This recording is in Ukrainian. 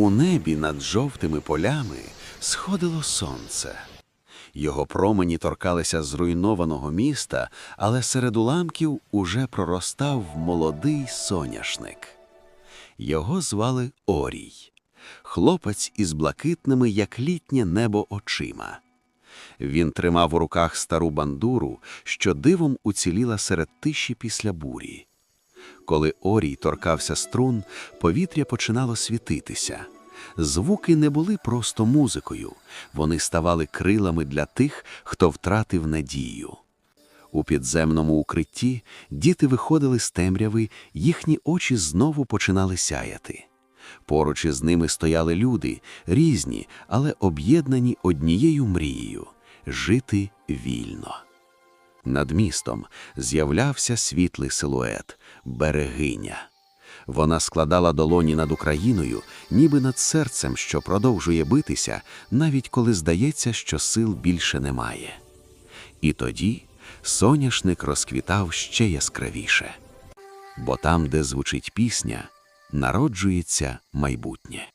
У небі над жовтими полями сходило сонце. Його промені торкалися зруйнованого міста, але серед уламків уже проростав молодий соняшник. Його звали Орій, хлопець із блакитними, як літнє небо, очима. Він тримав у руках стару бандуру, що дивом уціліла серед тиші після бурі. Коли Орій торкався струн, повітря починало світитися. Звуки не були просто музикою, вони ставали крилами для тих, хто втратив надію. У підземному укритті діти виходили з темряви, їхні очі знову починали сяяти. Поруч із ними стояли люди, різні, але об'єднані однією мрією жити вільно. Над містом з'являвся світлий силует берегиня. Вона складала долоні над Україною, ніби над серцем, що продовжує битися, навіть коли здається, що сил більше немає. І тоді соняшник розквітав ще яскравіше, бо там, де звучить пісня, народжується майбутнє.